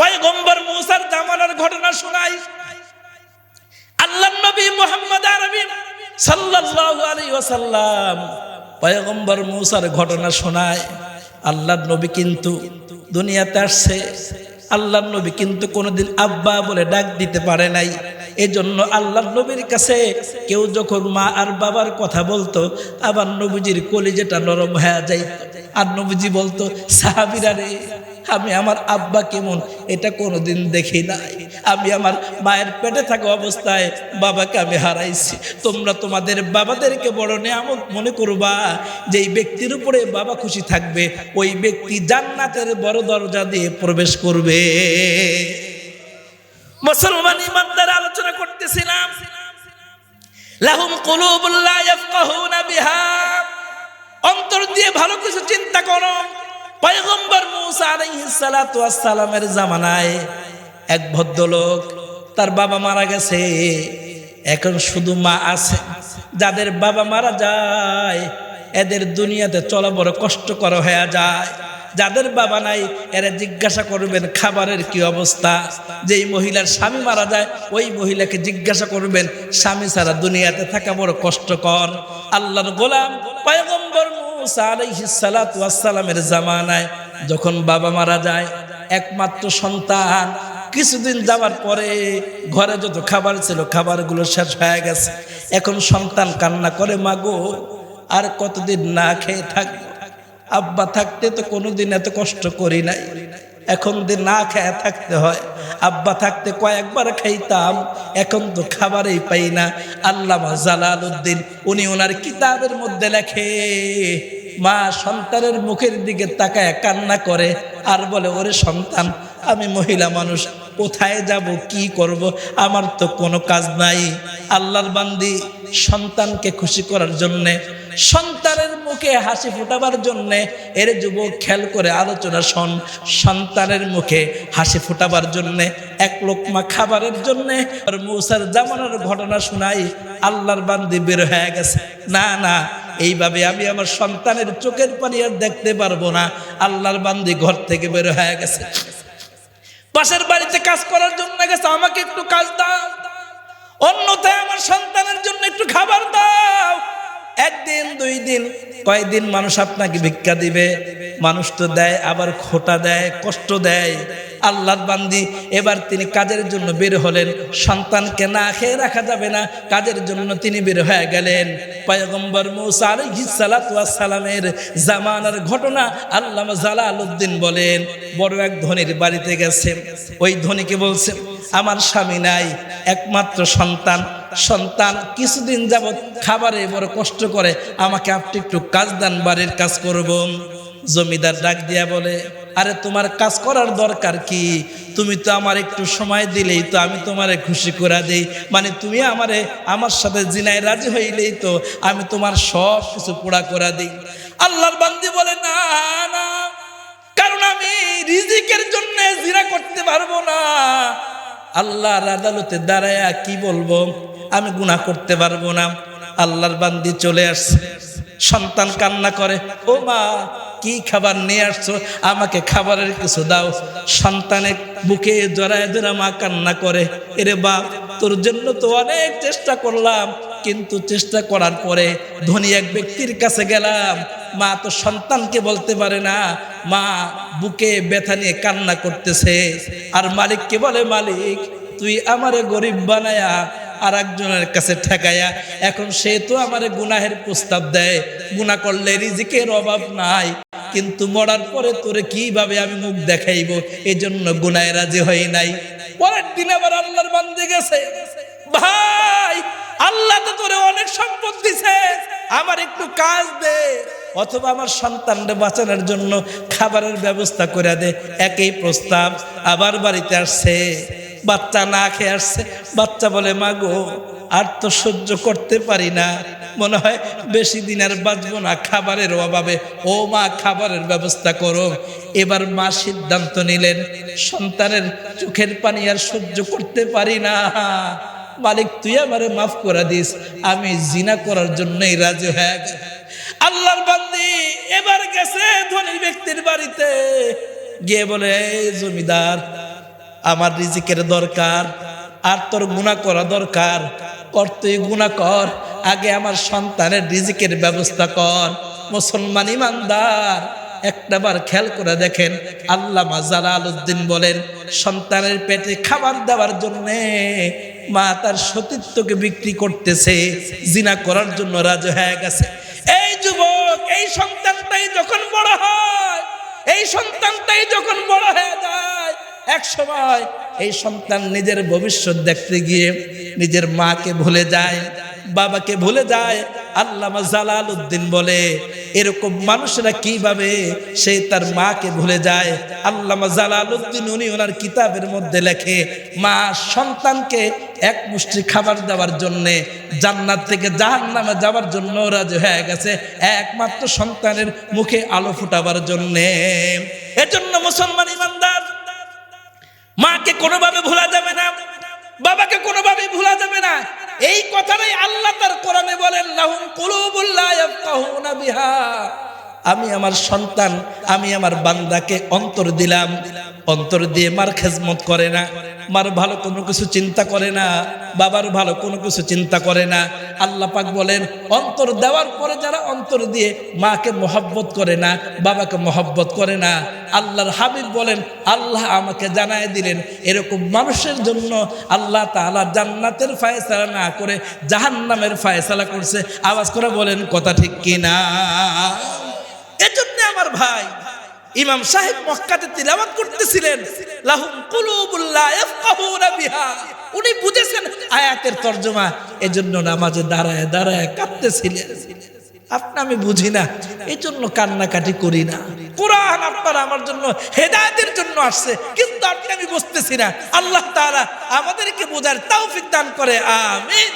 পয়গম্বর মুসার জামানার ঘটনা শোনাই। আল্লাহ নবী মোহাম্মদ আরবি সাল্লাল্লাহু আলাইহি ওয়াসাল্লাম পয়গম্বর মুসার ঘটনা শোনায়। আল্লাহর নবী কিন্তু দুনিয়াতে আসছে। আল্লাহর নবী কিন্তু কোনোদিন আব্বা বলে ডাক দিতে পারে নাই। এজন্য আল্লাহর নবীর কাছে কেউ যখন মা আর বাবার কথা বলতো, আবার নবীজির কলিজেটা নরম হয়ে যাইত আর নবীজি বলতো, সাহাবিরা রে আমি আমার আব্বা কেমন? এটা কোনোদিন দেখি নাই। আমি আমার মায়ের পেটে থাকা অবস্থায় বাবাকে আমি হারাইছি। তোমরা তোমাদের বাবাদেরকে বড় নেয়ামত মনে করবা যেই ব্যক্তির উপরে বাবা খুশি থাকবে, ওই ব্যক্তি জান্নাতের বড় দরজা দিয়ে প্রবেশ করবে। মুসলমান ইমানদার আলোচনা করতেছিলাম। লাহুম অন্তর দিয়ে ভালো কিছু চিন্তা করো। পয়গম্বর মুসা জামানায় এক ভদ্রলোক তার বাবা মারা গেছে। এখন শুধু মা আছে। যাদের বাবা মারা যায়, এদের দুনিয়াতে চলা বড় কষ্ট কষ্টকর হয়ে যায়। যাদের বাবা নাই, এরা জিজ্ঞাসা করবেন, খাবারের কি অবস্থা? যেই মহিলার স্বামী মারা যায়, ওই মহিলাকে জিজ্ঞাসা করবেন, স্বামী ছাড়া দুনিয়াতে থাকা বড় কষ্টকর। আল্লাহর গোলাম পয়গম্বর মুসা জামানায় যখন বাবা মারা যায়, একমাত্র সন্তান, কিছুদিন যাওয়ার পরে ঘরে যত খাবার ছিল, খাবারগুলো শেষ হয়ে গেছে। এখন সন্তান কান্না করে, মাগো, আর কতদিন না খেয়ে থাকব? আব্বা থাকতে তো কোনোদিন এত কষ্ট করি নাই। এখন দিন না খেয়ে থাকতে হয়, আব্বা থাকতে কয়েকবার খাইতাম, এখন তো খাবারই পাই না। আল্লামা জালাল উদ্দিন উনি ওনার কিতাবের মধ্যে লেখে, মা সন্তানের মুখের দিকে তাকায় কান্না করে, আর বলে, ওরে সন্তান, আমি মহিলা মানুষ, কোথায় যাব, কি করব? আমার তো কোনো কাজ নাই। আল্লাহর বান্দি সন্তানকে খুশি করার জন্যে, সন্তানের মুখে হাসি ফোটাবার জন্যে এর যুবক খেয়াল করে আলোচনা শোন। সন্তানের মুখে হাসি ফোটাবার জন্যে, এক লোকমা খাবারের জন্যে, আর মৌসার জামানোর ঘটনা শোনাই আল্লাহর বান্দি বের হয়ে গেছে। না না, এইভাবে আমি আমার সন্তানের চোখের পানি আর দেখতে পারব না। আল্লাহর বান্দি ঘর থেকে বের হয়ে গেছে। পাশের বাড়িতে কাজ করার জন্য গেছে, আমাকে একটু কাজ দাও। অন্যথায় আমার সন্তানের জন্য একটু খাবার দাও। একদিন, দুই দিন কয়েকদিন মানুষ আপনাকে ভিক্ষা দিবে? মানুষ তো দেয়, আবার খোটা দেয়, কষ্ট দেয়। আল্লাহর বান্দি, এবার তিনি কাজের জন্য বের হলেন। সন্তানকে না খেয়ে রাখা যাবে না, কাজের জন্য তিনি বের হয়ে গেলেন। পয়গম্বর মুসা আলাইহিস সালাতু ওয়াস সালামের জামানার ঘটনা আল্লামা জালালউদ্দিন বলেন, বড় এক ধনীর বাড়িতে গেছেন ওই ধনীকে বলছেন আমার স্বামী নাই, একমাত্র সন্তান। সন্তান কিছুদিন যাবৎ খাবারে বড় কষ্ট করে, আমাকে আপনি একটু কাজ দান বাড়ির কাজ করব জমিদার ডাক দিয়া বলে, আরে, তোমার কাজ করার দরকার কি? তুমি তো আমার একটু সময় দিলেই তো আমি তোমারে খুশি করে দেই। মানে তুমি আমারে, আমার সাথে জিনায় রাজি হইলেই তো আমি তোমার সব কিছু পোড়া করে দিই। আল্লাহর বান্দি বলে, না না, কারণ আমি রিজিকের জন্য জিরা করতে পারব না। আল্লাহর আদালতে দাঁড়ায়া কি বলব? আমি গুনাহ করতে পারব না। আল্লাহর বান্দি চলে আসছে সন্তান কান্না করে, ও মা কি খাবার নিয়ে আসছো? আমাকে খাবারের কিছু দাও। সন্তানের বুকে জড়ায় জোড়া মা কান্না করে। এরে বাপ, তোর জন্য তো অনেক চেষ্টা করলাম। কিন্তু চেষ্টা করার পরে ধনী এক ব্যক্তির কাছে গেলাম। মা তো সন্তানকে বলতে পারে না। মা বুকে ব্যথা নিয়ে কান্না করতেছে। আর মালিককে বলে, মালিক, তুই আমারে গরিব বানায়া আর একজনের কাছে ঠেকায়া এখন সে তো আমার গুনাহের প্রস্তাব দেয়। গুনাহ করলে রিজিকের অভাব নাই, কিন্তু মরার পরে তোরে কীভাবে আমি মুখ দেখাইব? জন্য গুনায় রাজি হই নাই। পরের দিন আবার আল্লাহর বান্দে গেছে। ভাই, আল্লাহ তো তোরে অনেক সম্পদ দিছে। আমার একটু কাজ দে, অথবা আমার সন্তানকে বাঁচানোর জন্য খাবারের ব্যবস্থা করে দে। একই প্রস্তাব আবার বাড়িতে আসছে। বাচ্চা না খেয়ে আসছে। বাচ্চা বলে, মা গো, আর তো সহ্য করতে পারি না। মনে হয় বেশি দিন আর বাঁচবো না, খাবারের অভাবে। ও মা, খাবারের ব্যবস্থা করো। এবার মা সিদ্ধান্ত নিলেন, সন্তানের চোখের পানি আর সহ্য করতে পারি না। মালিক, তুই আমারে মাফ করে দিস, আমি জিনা করার জন্যই রাজি হয়ে গেল আল্লাহর বান্দি এবার গেছে ধনী ব্যক্তির বাড়িতে। গিয়ে বলে, "এই জমিদার আমার রিজিকের দরকার, আর তোর গুণা করা দরকার। কর তুই গুণা কর, আগে আমার সন্তানের রিজিকের ব্যবস্থা কর। মুসলমান ইমানদার একটাবার খেয়াল করে দেখেন, আল্লামা জালাল উদ্দিন বলেন, সন্তানের পেটে খাবার দেওয়ার জন্যে মা তার সতীত্বকে বিক্রি করতেছে, জিনা করার জন্য রাজি হয়ে গেছে। এই যুবক, এই সন্তানটাই যখন বড় হয়, এই সন্তানটাই যখন বড় হয়ে যায় এক সময় এই সন্তান নিজের ভবিষ্যৎ দেখতে গিয়ে নিজের মাকে ভুলে যায়, বাবাকে ভুলে যায়। আল্লামা জালাল উদ্দিন বলে, এরকম মানুষরা কীভাবে সে তার মাকে ভুলে যায়? আল্লামা জালাল উদ্দিন উনি ওনার কিতাবের মধ্যে লেখে, মা, সন্তানকে এক মুষ্টি খাবার দেওয়ার জন্যে জান্নাত থেকে জাহান নামে যাওয়ার জন্য রাজি হয়ে গেছে। একমাত্র সন্তানের মুখে আলো ফুটাবার জন্যে। এজন্য মুসলমান ইমানদার কথাটাই আল্লাহ তার কোরআনে বলেন, লাহুম কুলুবুল্লাহ আমি আমার সন্তান, আমি আমার বান্দাকে অন্তর দিলাম। অন্তর দিয়ে মার খেজমত করে না, মার ভালো কোনো কিছু চিন্তা করে না, বাবার ভালো কোনো কিছু চিন্তা করে না। আল্লাহ পাক বলেন, অন্তর দেওয়ার পরে যারা অন্তর দিয়ে মাকে মহব্বত করে না, বাবাকে মহব্বত করে না, আল্লাহর হাবিব বলেন, আল্লাহ আমাকে জানায় দিলেন, এরকম মানুষের জন্য আল্লাহ তাআলা জান্নাতের ফায়সালা না করে জাহান্নামের ফায়সালা করছে। আওয়াজ করে বলেন, কথা ঠিক কিনা? এজন্য আমার ভাই ইমাম সাহেব মক্কাতে তিলাওয়াত করতেছিলেন, লাহুম কুলুবুল্লাহ ইয়াফকাহুনা বিহা। উনি বুঝেছেন আয়াতের তরজমা এজন্য নামাজে দাঁড়ায় দাঁড়ায় কাঁদতেছিলেন। আপনি আমি বুঝি না এই জন্য কান্নাকাটি করি না। কোরআন আপনার আমার জন্য হেদায়েতের জন্য আসছে, কিন্তু আপনি আমি বুঝতেছি না। আল্লাহ তাআলা আমাদেরকে বোঝার তৌফিক দান করে, আমিন।